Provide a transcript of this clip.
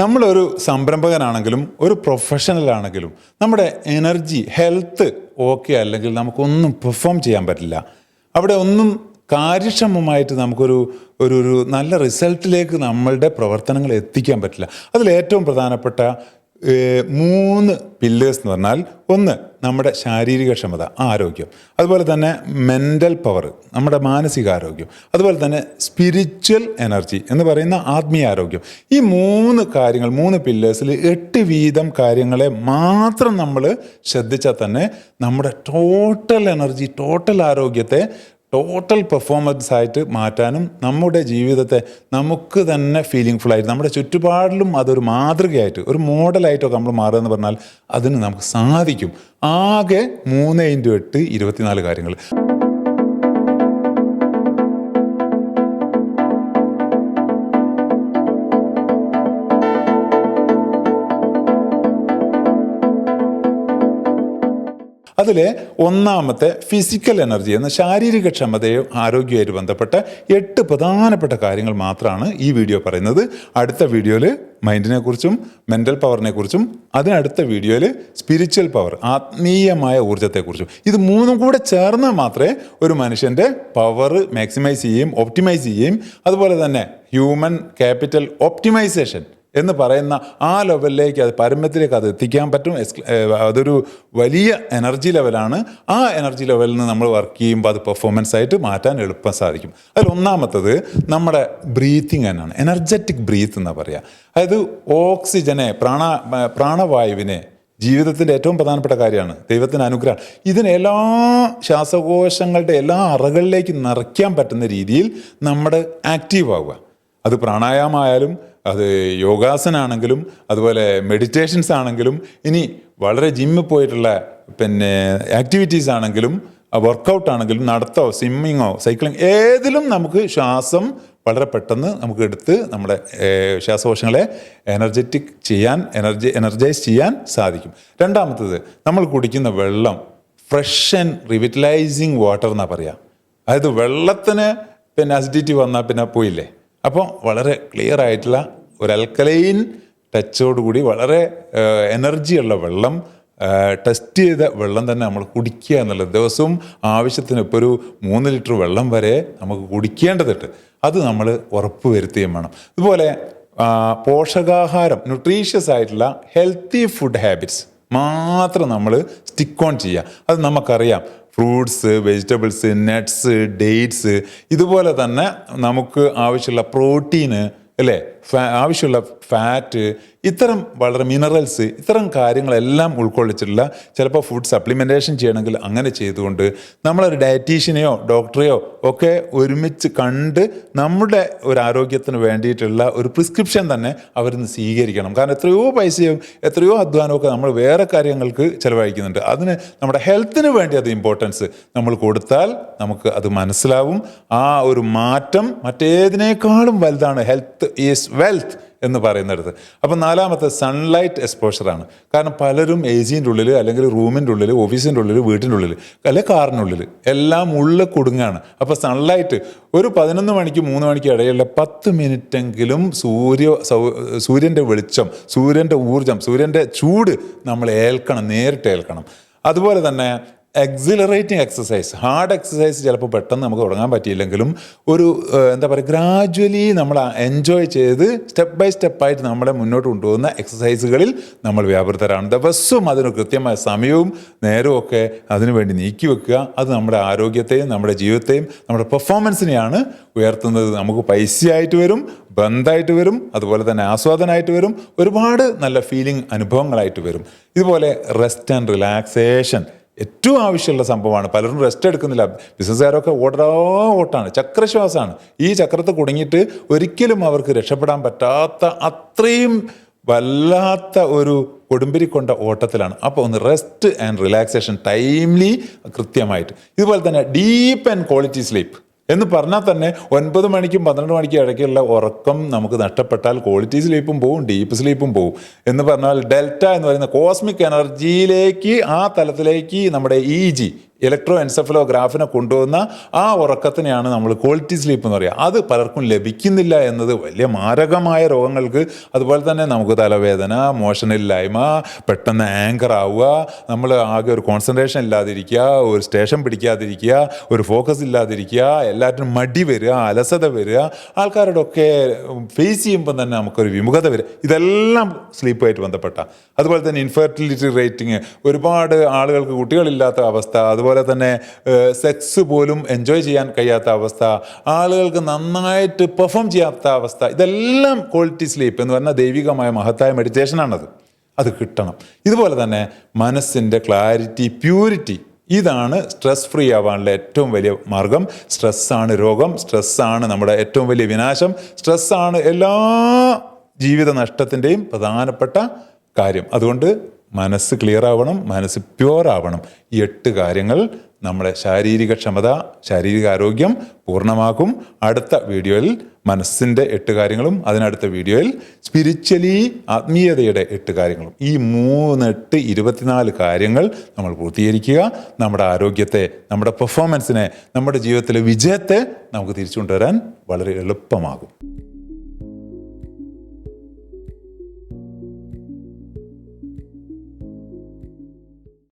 നമ്മളൊരു സംരംഭകനാണെങ്കിലും ഒരു പ്രൊഫഷണൽ ആണെങ്കിലും നമ്മുടെ എനർജി ഹെൽത്ത് ഓക്കെ അല്ലെങ്കിൽ നമുക്കൊന്നും പെർഫോം ചെയ്യാൻ പറ്റില്ല. അവിടെ ഒന്നും കാര്യക്ഷമമായിട്ട് നമുക്കൊരു ഒരു ഒരു നല്ല റിസൾട്ടിലേക്ക് നമ്മളുടെ പ്രവർത്തനങ്ങൾ എത്തിക്കാൻ പറ്റില്ല. അതിൽ ഏറ്റവും പ്രധാനപ്പെട്ട മൂന്ന് പില്ലേഴ്സ് എന്ന് പറഞ്ഞാൽ ഒന്ന് നമ്മുടെ ശാരീരിക ക്ഷമത ആരോഗ്യം. അതുപോലെ തന്നെ മെന്റൽ പവർ നമ്മുടെ മാനസികാരോഗ്യം. അതുപോലെ തന്നെ സ്പിരിച്വൽ എനർജി എന്ന് പറയുന്ന ആത്മീയ ആരോഗ്യം. ഈ മൂന്ന് കാര്യങ്ങൾ മൂന്ന് പില്ലേഴ്സിൽ എട്ട് വീതം കാര്യങ്ങളെ മാത്രം നമ്മൾ ശ്രദ്ധിച്ചാൽ തന്നെ നമ്മുടെ ടോട്ടൽ എനർജി ടോട്ടൽ ആരോഗ്യത്തെ ടോട്ടൽ പെർഫോമൻസ് ആയിട്ട് മാറ്റാനും നമ്മുടെ ജീവിതത്തെ നമുക്ക് തന്നെ ഫീലിംഗ് ആയിട്ട് നമ്മുടെ ചുറ്റുപാടിലും അതൊരു മാതൃകയായിട്ട് ഒരു മോഡലായിട്ടൊക്കെ നമ്മൾ മാറുക എന്ന് പറഞ്ഞാൽ അതിന് നമുക്ക് സാധിക്കും. ആകെ മൂന്ന് ഇന്റു എട്ട് ഇരുപത്തിനാല് കാര്യങ്ങൾ. അതിലെ ഒന്നാമത്തെ ഫിസിക്കൽ എനർജി എന്ന ശാരീരിക ക്ഷമതയും ആരോഗ്യവുമായിട്ട് ബന്ധപ്പെട്ട എട്ട് പ്രധാനപ്പെട്ട കാര്യങ്ങൾ മാത്രമാണ് ഈ വീഡിയോ പറയുന്നത്. അടുത്ത വീഡിയോയിൽ മൈൻഡിനെ കുറിച്ചും മെന്റൽ പവറിനെ കുറിച്ചും അതിനടുത്ത വീഡിയോയിൽ സ്പിരിച്വൽ പവർ ആത്മീയമായ ഊർജത്തെക്കുറിച്ചും ഇത് മൂന്നും കൂടെ ചേർന്നാൽ മാത്രമേ ഒരു മനുഷ്യന്റെ പവർ മാക്സിമൈസ് ചെയ്യുകയും ഒപ്റ്റിമൈസ് ചെയ്യുകയും അതുപോലെ തന്നെ ഹ്യൂമൻ ക്യാപിറ്റൽ ഒപ്റ്റിമൈസേഷൻ എന്ന് പറയുന്ന ആ ലെവലിലേക്ക് അത് പരമത്തിലേക്ക് അത് എത്തിക്കാൻ പറ്റും. അതൊരു വലിയ എനർജി ലെവലാണ്. ആ എനർജി ലെവലിൽ നിന്ന് നമ്മൾ വർക്ക് ചെയ്യുമ്പോൾ അത് പെർഫോമൻസ് ആയിട്ട് മാറ്റാൻ എളുപ്പം സാധിക്കും. അതിൽ ഒന്നാമത്തത് നമ്മുടെ ബ്രീത്തിങ് തന്നെയാണ്. എനർജറ്റിക് ബ്രീത്ത് എന്ന് പറയുക അതായത് ഓക്സിജനെ പ്രാണ പ്രാണവായുവിനെ ജീവിതത്തിന്റെ ഏറ്റവും പ്രധാനപ്പെട്ട കാര്യമാണ്. ദൈവത്തിന്റെ അനുഗ്രഹം. ഇതിന് എല്ലാ ശ്വാസകോശങ്ങളുടെ എല്ലാ അറകളിലേക്കും നിറയ്ക്കാൻ പറ്റുന്ന രീതിയിൽ നമ്മുടെ ആക്റ്റീവ് ആവുക. അത് പ്രാണായാമമായാലും അത് യോഗാസനാണെങ്കിലും അതുപോലെ മെഡിറ്റേഷൻസ് ആണെങ്കിലും ഇനി വളരെ ജിമ്മിൽ പോയിട്ടുള്ള പിന്നെ ആക്ടിവിറ്റീസ് ആണെങ്കിലും വർക്കൗട്ട് ആണെങ്കിലും നടത്തോ സ്വിമ്മിങ്ങോ സൈക്ലിംഗ് ഏതിലും നമുക്ക് ശ്വാസം വളരെ പെട്ടെന്ന് നമുക്ക് എടുത്ത് നമ്മുടെ ശ്വാസകോശങ്ങളെ എനർജറ്റിക് ചെയ്യാൻ എനർജി എനർജൈസ് ചെയ്യാൻ സാധിക്കും. രണ്ടാമത്തത് നമ്മൾ കുടിക്കുന്ന വെള്ളം ഫ്രഷ് ആൻഡ് റിവിറ്റലൈസിങ് വാട്ടർ എന്നാണ് പറയുക അതായത് വെള്ളത്തിന് പിന്നെ അസിഡിറ്റി വന്നാൽ പിന്നെ പോയില്ലേ? അപ്പോൾ വളരെ ക്ലിയർ ആയിട്ടുള്ള ഒരു അൽക്കലൈൻ ടച്ചോടുകൂടി വളരെ എനർജിയുള്ള വെള്ളം ടെസ്റ്റ് ചെയ്ത വെള്ളം തന്നെ നമ്മൾ കുടിക്കുക എന്നുള്ളത്. ദിവസവും ആവശ്യത്തിന് ഇപ്പോൾ ഒരു മൂന്ന് ലിറ്റർ വെള്ളം വരെ നമുക്ക് കുടിക്കേണ്ടതുണ്ട്. അത് നമ്മൾ ഉറപ്പ് വരുത്തുകയും വേണം. ഇതുപോലെ പോഷകാഹാരം ന്യൂട്രീഷ്യസ് ആയിട്ടുള്ള ഹെൽത്തി ഫുഡ് ഹാബിറ്റ്സ് മാത്രം നമ്മൾ സ്റ്റിക്ക് ഓൺ ചെയ്യുക. അത് നമുക്കറിയാം. ഫ്രൂട്ട്സ് വെജിറ്റബിൾസ് നട്ട്സ് ഡേറ്റ്സ് ഇതുപോലെ തന്നെ നമുക്ക് ആവശ്യമുള്ള പ്രോട്ടീന് അല്ലേ? ആവശ്യമുള്ള ഫാറ്റ് ഇത്തരം വളരെ മിനറൽസ് ഇത്തരം കാര്യങ്ങളെല്ലാം ഉൾക്കൊള്ളിച്ചിട്ടുള്ള ചിലപ്പോൾ ഫുഡ് സപ്ലിമെന്റേഷൻ ചെയ്യണമെങ്കിൽ അങ്ങനെ ചെയ്തുകൊണ്ട് നമ്മളൊരു ഡയറ്റീഷ്യനെയോ ഡോക്ടറെയോ ഒക്കെ ഒരുമിച്ച് കണ്ട് നമ്മുടെ ഒരു ആരോഗ്യത്തിന് വേണ്ടിയിട്ടുള്ള ഒരു പ്രിസ്ക്രിപ്ഷൻ തന്നെ അവരിന്ന് സ്വീകരിക്കണം. കാരണം എത്രയോ പൈസയും എത്രയോ അധ്വാനമൊക്കെ നമ്മൾ വേറെ കാര്യങ്ങൾക്ക് ചിലവഴിക്കുന്നുണ്ട്. അതിന് നമ്മുടെ ഹെൽത്തിന് വേണ്ടി അത് ഇമ്പോർട്ടൻസ് നമ്മൾ കൊടുത്താൽ നമുക്ക് അത് മനസ്സിലാവും. ആ ഒരു മാറ്റം മറ്റേതിനേക്കാളും വലുതാണ് ഹെൽത്ത് ഈസ് വെൽത്ത് എന്ന് പറയുന്നിടത്ത്. അപ്പം നാലാമത്തെ സൺലൈറ്റ് എക്സ്പോഷറാണ് കാരണം പലരും എ സിന്റെ ഉള്ളിൽ അല്ലെങ്കിൽ റൂമിന്റെ ഉള്ളിൽ ഓഫീസിന്റെ ഉള്ളിൽ വീട്ടിന്റെ ഉള്ളിൽ അല്ലെ കാറിനുള്ളിൽ എല്ലാം ഉള്ളിൽ കൊടുങ്ങാണ്. അപ്പോൾ സൺലൈറ്റ് ഒരു പതിനൊന്ന് മണിക്ക് മൂന്ന് മണിക്ക് ഇടയിലുള്ള പത്ത് മിനിറ്റെങ്കിലും സൂര്യ സൂര്യന്റെ വെളിച്ചം സൂര്യന്റെ ഊർജം സൂര്യന്റെ ചൂട് നമ്മൾ ഏൽക്കണം നേരിട്ട് ഏൽക്കണം. അതുപോലെ തന്നെ എക്സിലറേറ്റിംഗ് എക്സസൈസ് ഹാർഡ് എക്സസൈസ് ചിലപ്പോൾ പെട്ടെന്ന് നമുക്ക് തുടങ്ങാൻ പറ്റിയില്ലെങ്കിലും ഒരു എന്താ പറയുക ഗ്രാജ്വലി നമ്മൾ എൻജോയ് ചെയ്ത് സ്റ്റെപ്പ് ബൈ സ്റ്റെപ്പായിട്ട് നമ്മളെ മുന്നോട്ട് കൊണ്ടുപോകുന്ന എക്സസൈസുകളിൽ നമ്മൾ വ്യാപൃതരാണ്. ദിവസവും അതിന് കൃത്യമായ സമയവും നേരവും അതിനുവേണ്ടി നീക്കി വെക്കുക. അത് നമ്മുടെ ആരോഗ്യത്തെയും നമ്മുടെ ജീവിതത്തെയും നമ്മുടെ പെർഫോമൻസിനെയാണ് ഉയർത്തുന്നത്. നമുക്ക് പൈസയായിട്ട് വരും ബന്ധമായിട്ട് വരും അതുപോലെ തന്നെ ആസ്വാദനമായിട്ട് വരും. ഒരുപാട് നല്ല ഫീലിംഗ് അനുഭവങ്ങളായിട്ട് വരും. ഇതുപോലെ റെസ്റ്റ് ആൻഡ് റിലാക്സേഷൻ ഏറ്റവും ആവശ്യമുള്ള സംഭവമാണ്. പലരും റെസ്റ്റ് എടുക്കുന്നില്ല. ബിസിനസ്സുകാരൊക്കെ ഓടാ ഓട്ടാണ്. ചക്രശ്വാസമാണ് ഈ ചക്രത്തെ കുടുങ്ങിയിട്ട് ഒരിക്കലും അവർക്ക് രക്ഷപ്പെടാൻ പറ്റാത്ത അത്രയും വല്ലാത്ത ഒരു കൊടുമ്പിരി കൊണ്ട ഓട്ടത്തിലാണ്. അപ്പോൾ ഒന്ന് റെസ്റ്റ് ആൻഡ് റിലാക്സേഷൻ ടൈംലി കൃത്യമായിട്ട്. ഇതുപോലെ തന്നെ ഡീപ്പ് ആൻഡ് ക്വാളിറ്റി സ്ലീപ്പ് എന്ന് പറഞ്ഞാൽ തന്നെ ഒൻപത് മണിക്കും പന്ത്രണ്ട് മണിക്കും ഇടയ്ക്കുള്ള ഉറക്കം നമുക്ക് നഷ്ടപ്പെട്ടാൽ ക്വാളിറ്റി സ്ലീപ്പും പോവും ഡീപ്പ് സ്ലീപ്പും പോവും. എന്ന് പറഞ്ഞാൽ ഡെൽറ്റ എന്ന് പറയുന്ന കോസ്മിക് എനർജിയിലേക്ക് ആ തലത്തിലേക്ക് നമ്മുടെ ഇ ജി ഇലക്ട്രോ എൻസെഫലോഗ്രാഫിനെ കൊണ്ടുവന്ന ആ ഉറക്കത്തിനെയാണ് നമ്മൾ ക്വാളിറ്റി സ്ലീപ്പ് എന്ന് പറയുക അത് പലർക്കും ലഭിക്കുന്നില്ല എന്നത് വലിയ മാരകമായ രോഗങ്ങൾക്ക് അതുപോലെ തന്നെ നമുക്ക് തലവേദന മോഷണില്ലായ്മ പെട്ടെന്ന് ആങ്കർ ആവുക നമ്മൾ ആകെ ഒരു കോൺസെൻട്രേഷൻ ഇല്ലാതിരിക്കുക ഒരു സ്റ്റേഷൻ പിടിക്കാതിരിക്കുക ഒരു ഫോക്കസ് ഇല്ലാതിരിക്കുക എല്ലാറ്റിനും മടി വരിക അലസത വരിക ആൾക്കാരുടെ ഒക്കെ ഫേസ് ചെയ്യുമ്പോൾ തന്നെ നമുക്കൊരു വിമുഖത വരിക. ഇതെല്ലാം സ്ലീപ്പുമായിട്ട് ബന്ധപ്പെട്ട. അതുപോലെ തന്നെ ഇൻഫെർട്ടിലിറ്റി റേറ്റിംഗ് ഒരുപാട് ആളുകൾക്ക് കുട്ടികളില്ലാത്ത അവസ്ഥ അതുപോലെ തന്നെ സെക്സ് പോലും എൻജോയ് ചെയ്യാൻ കഴിയാത്ത അവസ്ഥ ആളുകൾക്ക് നന്നായിട്ട് പെർഫോം ചെയ്യാത്ത അവസ്ഥ ഇതെല്ലാം ക്വാളിറ്റി സ്ലീപ്പ് എന്ന് പറഞ്ഞാൽ ദൈവികമായ മഹത്തായ മെഡിറ്റേഷനാണത് അത് കിട്ടണം. ഇതുപോലെ തന്നെ മനസ്സിന്റെ ക്ലാരിറ്റി പ്യൂരിറ്റി ഇതാണ് സ്ട്രെസ് ഫ്രീ ആവാനുള്ള ഏറ്റവും വലിയ മാർഗം. സ്ട്രെസ്സാണ് രോഗം സ്ട്രെസ്സാണ് നമ്മുടെ ഏറ്റവും വലിയ വിനാശം സ്ട്രെസ്സാണ് എല്ലാ ജീവിത നഷ്ടത്തിന്റെയും പ്രധാനപ്പെട്ട കാര്യം. അതുകൊണ്ട് മനസ്സ് ക്ലിയർ ആവണം മനസ്സ് പ്യുവർ ആവണം. ഈ എട്ട് കാര്യങ്ങൾ നമ്മുടെ ശാരീരിക ക്ഷമത ശാരീരിക ആരോഗ്യം പൂർണമാക്കും. അടുത്ത വീഡിയോയിൽ മനസ്സിന്റെ എട്ട് കാര്യങ്ങളും അതിനടുത്ത വീഡിയോയിൽ സ്പിരിച്വലി ആത്മീയതയുടെ എട്ട് കാര്യങ്ങളും. ഈ മൂന്നെട്ട് ഇരുപത്തിനാല് കാര്യങ്ങൾ നമ്മൾ പൂർത്തീകരിക്കുക. നമ്മുടെ ആരോഗ്യത്തെ നമ്മുടെ പെർഫോമൻസിനെ നമ്മുടെ ജീവിതത്തിലെ വിജയത്തെ നമുക്ക് തിരിച്ചു കൊണ്ടുവരാൻ വളരെ എളുപ്പമാകും.